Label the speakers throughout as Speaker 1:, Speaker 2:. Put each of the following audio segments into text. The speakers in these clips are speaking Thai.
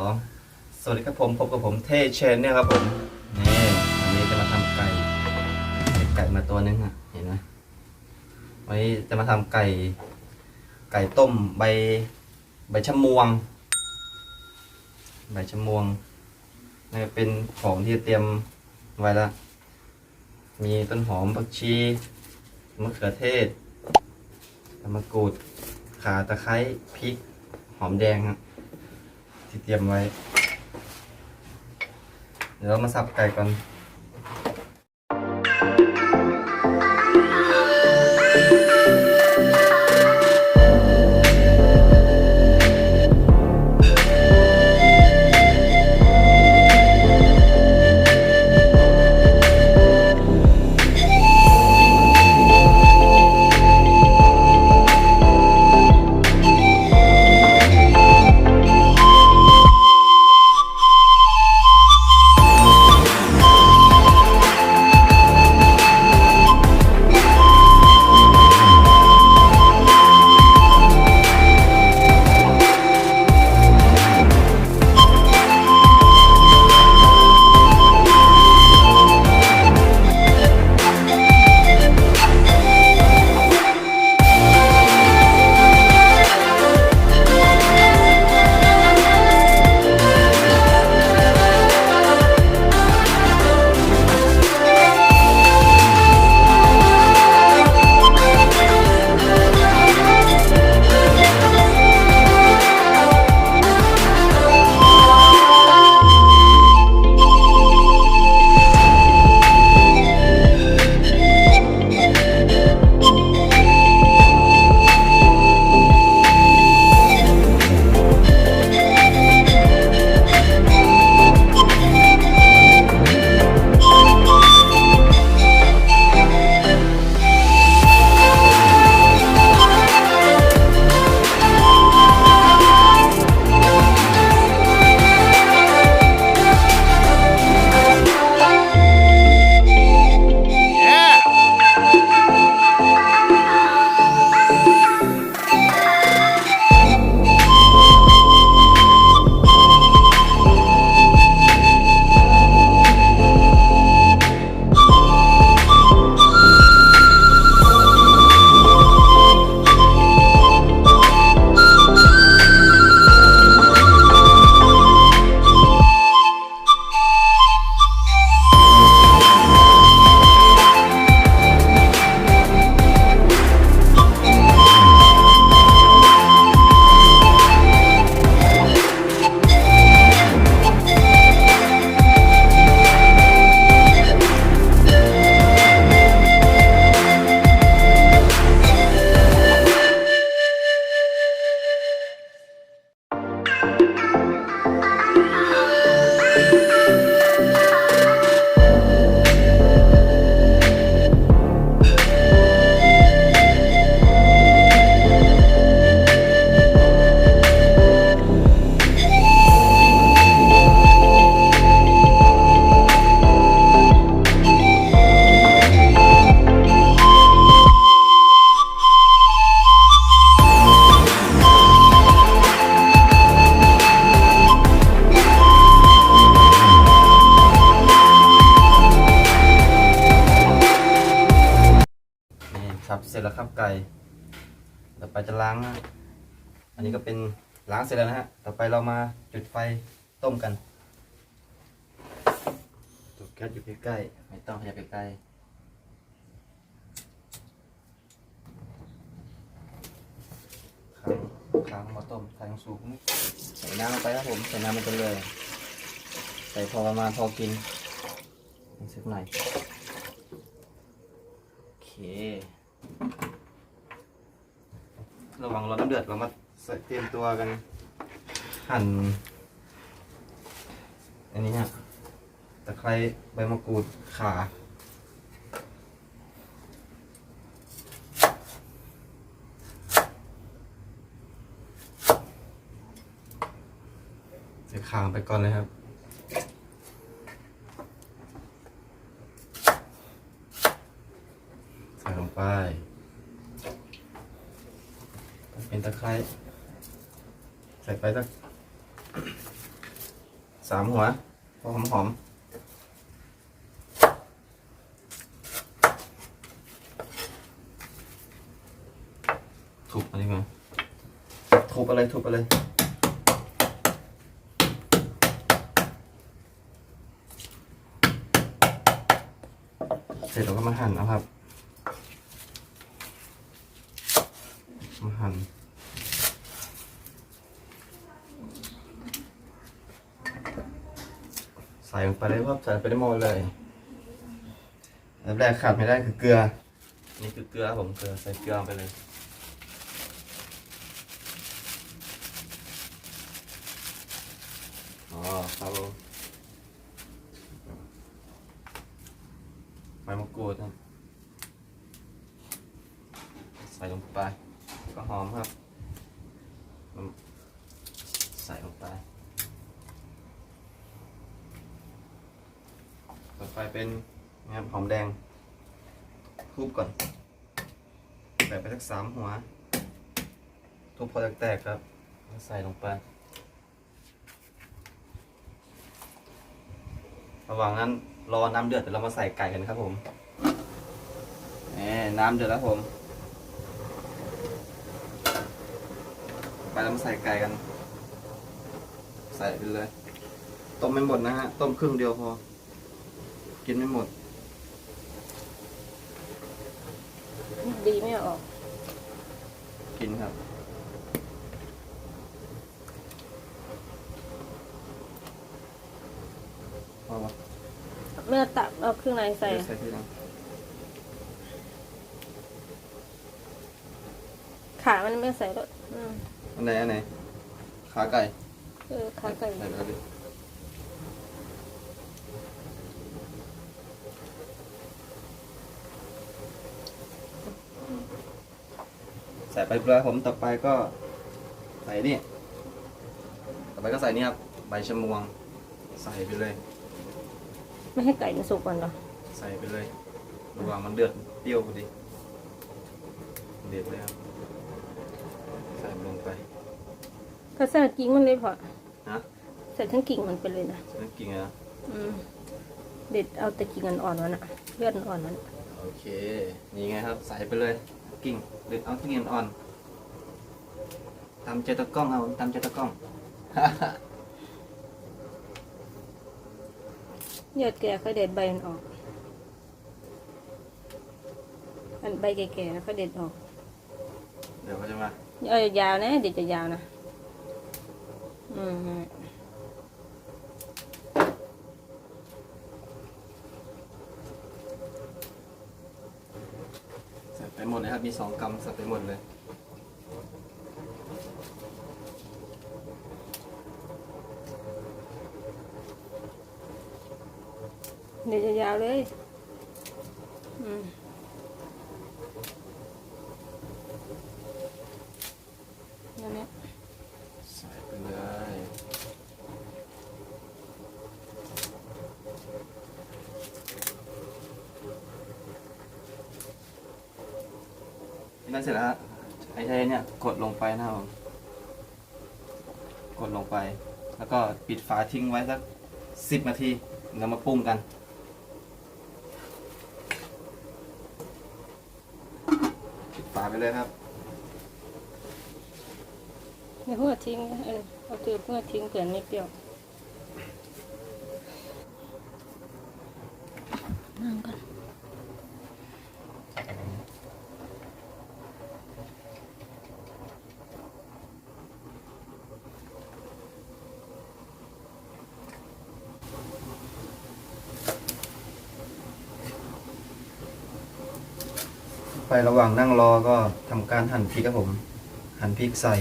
Speaker 1: สองสวัสดีครับผมพบกับผมเทเชนเนี่ยครับผมนี่วันนี้จะมาทำไก่ไก่มาตัวนึงอะเห็นไหมวันนี้จะมาทำไก่ ไก่ต้มใบ ใบชะมวง ใบชะมวงนี่เป็นของที่เตรียมไว้ล้วมีต้นหอมผักชีมะเขือเทศมะกรูด ขาตะไคร้พริก หอมแดงครับ ที่เตรียมไว้ เดี๋ยวเรามาสับไก่ก่อน จะล้างนะอันนี้ก็เป็นล้างเสร็จแล้วนะฮะ ต่อไปเรามาจุดไฟต้มกันจุดแก๊สอยู่ใกล้ๆไม่ต้องขยับใกล้ๆค้างค้งมาต้มใส่ลงสูงใส่น้ำลงไปครับผม ใส่น้ำมันไปเลย ใส่พอประมาณพอกินสักหน่อย โอเค ระหวังร้อนน้ำเดือดเรามาเตรียมตัวกัน หั่น อันนี้ฮะตะไคร้ใบมะกรูดขาใส่ขาไปก่อนเลยครับ ใส่ลงไป เป็นตะ ไคร้ใส่ไปสักสามหัวพอหอมหอมทุบอะไรมาทุบอะไรทุบอะไรเสร็จเราก็มาหั่นเอาครับ มาหั่น ใส่ ลงไปเลยครับใส่ไปได้หมดเลยอันดับแรกขาดไม่ได้คือเกลือ นี่คือเกลือครับผมเกลือใส่เกลือลงไปเลย อ๋อครับผมใบมะกรูดครับใส่ลงไป ก็หอมครับ ใส่ลงไป ต่อไปเป็นนะครับหอมแดงทุบก่อนใส่ไปสักสามหัว ทุบพอแตกๆครับ ใส่ลงไประหว่างนั้นรอน้ำเดือดเดี๋ยวเรามาใส่ไก่กันครับผมแหมน้ำเดือดแล้วผมไปแล้วมาใส่ไก่กัน ใส่ไปเลย ต้มไม่หมดนะฮะ ต้มครึ่งเดียวพอ กินไม่หมด
Speaker 2: ดีไม่ออก
Speaker 1: กินครับ พอปะ
Speaker 2: เมื่อตักเอาเครื่องในใส่
Speaker 1: เดี๋ยวใส่ทีหลัง
Speaker 2: ขามันไม่ใส่รถอืม
Speaker 1: อันไหนอันไหน ขาไก่
Speaker 2: เออขาไก่
Speaker 1: ใส่ไปแล้วดิ ส่ไปเปลือยผมต่อไปก็ใส่นี่ต่อไปก็ใส่นี่ครับใบชะมวง ใส่ไปเลย
Speaker 2: ไม่ให้ไก่มันสุกก่อนเหรอ
Speaker 1: ใส่ไปเลยระหว่างมันเดือดเปรี้ยวพอดีเดือดเลยครับใส่ลงไป
Speaker 2: ก็ใส่กิ่งมันเลยพอ
Speaker 1: ฮะ
Speaker 2: ใส่ทั้งกิ่งมันไปเลยนะ
Speaker 1: ใส่น้ำกิ่งนะ
Speaker 2: อืมเด็ดเอาแต่กิ่งอ่อนๆมันอะเลือดอ่อนมันอะ
Speaker 1: โอเคนี่ไงครับ ใส่ไปเลย กิ่งเด็ดเอากิ่งอ่อนตามใจตะกล้องเอาตามใจตะกล้อง
Speaker 2: ยอดแก่ค่อยเด็ดใบมันออก อันใบแก่ๆค่อยเด็ดออก
Speaker 1: เดี๋ยวเขาจะมา
Speaker 2: เอายาวๆนะ เด็ดจะยาวนะ อืม
Speaker 1: ใส่ไปห มดเลยครับมีสองกำใส่ไปหมดเลย
Speaker 2: เด็ดจะยาวเลย อืมนั่นเนี่ย
Speaker 1: ใส่ไปเลย นี่นั่น เสร็จแล้วฮะไอ้ไอ้เนี่ยกดลงไปนะครับผมกดลงไป แล้วก็ปิดฝาทิ้งไว้สักสิบนาทีแล้วมาปรุงกันปิดฝาไปเลยครับ
Speaker 2: เดี๋ยวพื่อทิ้งเออเอาตือเพื่อทิ้งเผื่อไม่เปรี้ยว
Speaker 1: ไประหว่างนั่งรอก็ทำการหั่นพริกครับผม หั่นพริกใส่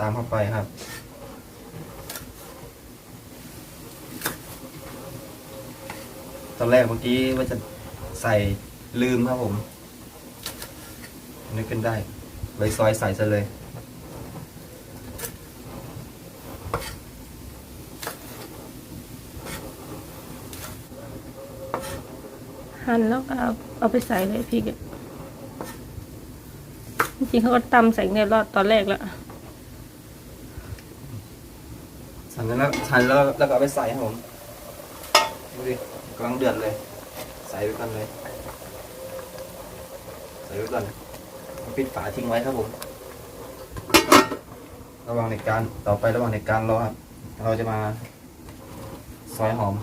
Speaker 1: ตามเข้าไปครับ ตอนแรกเมื่อกี้ว่าจะใส่ลืมครับผมนึกขึ้นได้เลยซอยใส่ซะเลย
Speaker 2: หั่นแล้วก็เอาเอาไปใส่เลยพริก ริงๆเขาก็ตำใส่ในรอดตอนแรกแล้ว
Speaker 1: สั่นแล้วแล้วหั่นแล้วแล้วก็เอาไปใส่ครับผมดูดิกำลังเดือดเลย ใส่ไว้ก่อนเลย ใส่ไว้ก่อนปิดฝาทิ้งไว้ครับผม ระหว่างในการต่อไประหว่างในการรอครับเราจะมา ซอยหอม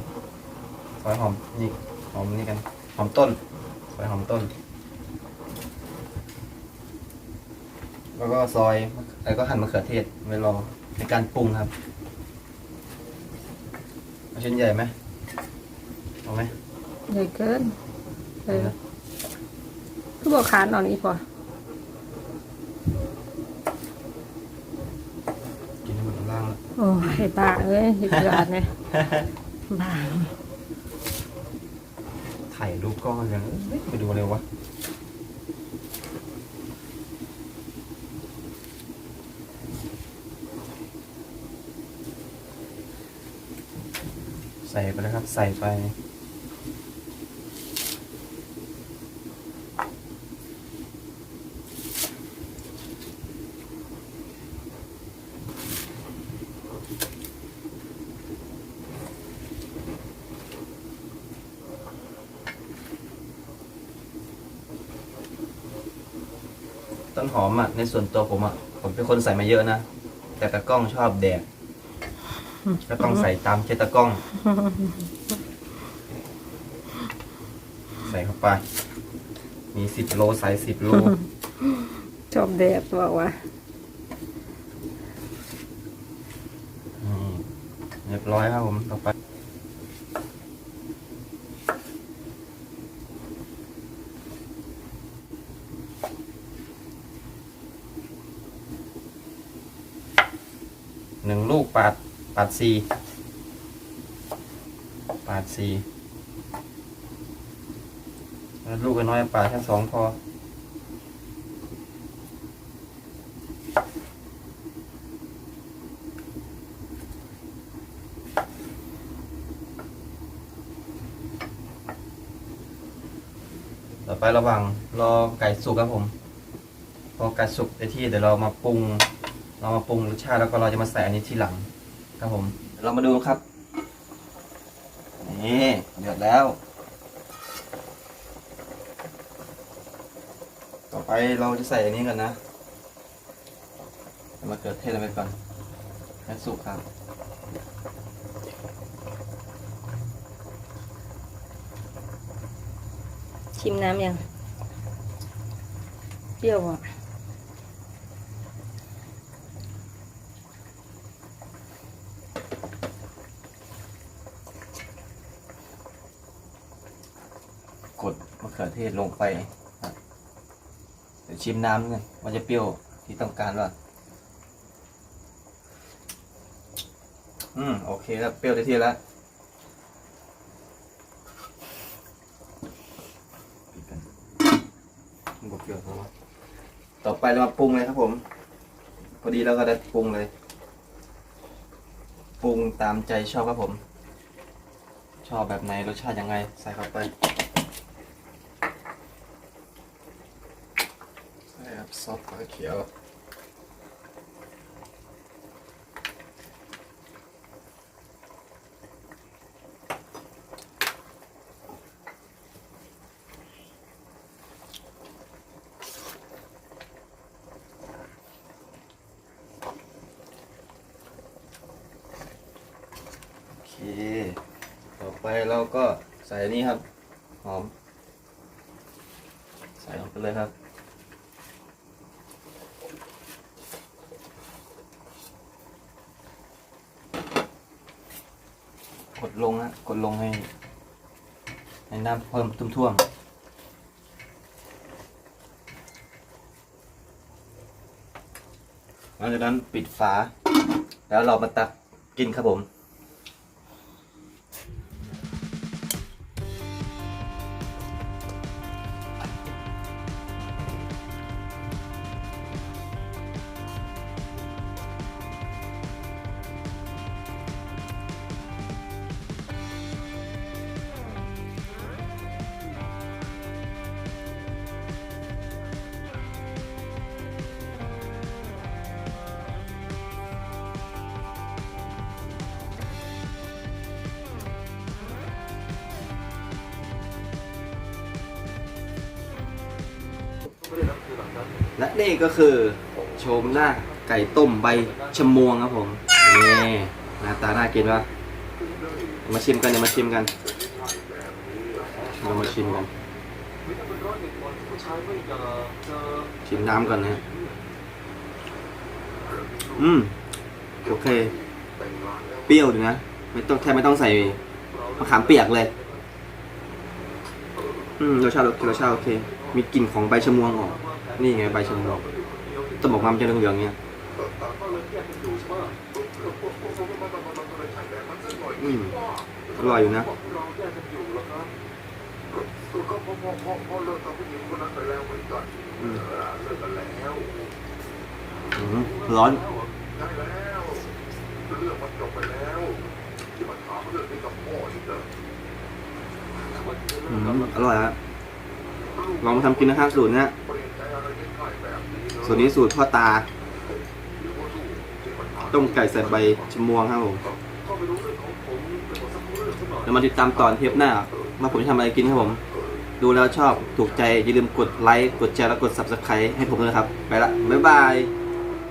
Speaker 1: ซอยหอมนี่หอมนี่กัน หอมต้น ซอยหอมต้น แล้วก็ซอยแล้วก็หั่นมะเขือเทศไว้รอในการปรุงครับเอาชิ้นใหญ่ไหมเอาไหม
Speaker 2: ใหญ่เกินเออคือบอกขานเอานี้พอ
Speaker 1: กินให้หมดล่างแล้ว
Speaker 2: โอ้ยบ้าเอ้ยเดือดเนี่ยบ้า
Speaker 1: ถ่ายรูปกล้องกันเอ้ยไปดูเร็ววะ ส่ไปเลยครับ ใส่ไป ต้นหอมอะ ในส่วนตัวผมอะ ผมเป็นคนใส่มาเยอะนะ แต่ตะกล้องชอบแดก ก็ต้องใส่ตามเคตะกล้อง ใส่เข้าไป มีสิบโลใส่สิบโล
Speaker 2: ชอบแดดบอกว่า
Speaker 1: อืมเรียบร้อยครับผมต่อไปหนึ่งลูกปาด ปาดซีปาดซีแล้วลูกน้อยปาดแค่สองพอต่อไประหว่างรอไก่สุกครับผม พอไก่สุกในที่เดี๋ยวเรามาปรุง เรามาปรุงรสชาติแล้วก็เราจะมาใส่อันนี้ทีหลัง ครับผมเดี๋ยวเรามาดูครับ นี่เดือดแล้ว ต่อไปเราจะใส่อันนี้กันนะเอามาเกิดเทศลงไปก่อนให้สุกครับ
Speaker 2: ชิมน้ำยัง เปรี้ยวอะ
Speaker 1: กดมะเขือเทศลงไปเดี๋ยวชิมน้ำกันว่าจะเปรี้ยวที่ต้องการว่าอืมโอเคแล้วเปรี้ยวได้ที่แล้วปิดกันมันบเปรี้ยวเพราะว่าต่อไปเรามาปรุงเลยครับผม พอดีเราก็ได้ปรุงเลย ปรุงตามใจชอบครับผม ชอบแบบไหนรสชาติยังไง ใส่เข้าไป ใช่ครับซอสฟ้าเขียว โอเค ต่อไปเราก็ใส่นนี้ครับ หอม ใส่ลงไปเลยครับ กดลงนะ กดลงให้ให้น้ำเพิ่มท่วมๆหลังจากนั้นปิดฝา แล้วเรามาตักกินครับผม และนี่ก็คือโฉมหน้าไก่ต้มใบชะมวงครับผมนี่หน้าตาน่ากินปะมาชิมกันเดี๋ยวมาชิมกันเรามาชิมกัน ชิมน้ำก่อนนะ อืม โอเค เปรี้ยวดีนะ ไม่ต้องแทบไม่ต้องใส่มะขามเปียกเลย อืมรสชาติรสชาติโอเค มีกลิ่นของใบชะมวงออก นี่ไงใบชะมวงต้องบอกมามันจะเหลืองๆเงี้ยอืมอร่อยอยู่นะอืมอืมร้อนอืมอร่อยฮะลองมาทำกินนะครับสูตรเนี้ย ส่วนนี้สูตรพ่อตา ต้มไก่ใส่ใบชะมวงครับผมเดี๋ยวมาติดตามตอนเทปหน้าว่าผมจะทำอะไรกินครับผม ดูแล้วชอบถูกใจอย่าลืมกดไลค์ กดแชร์แล้วกด subscribe ให้ผมด้วยนะครับ ไปละ บ๊ายบาย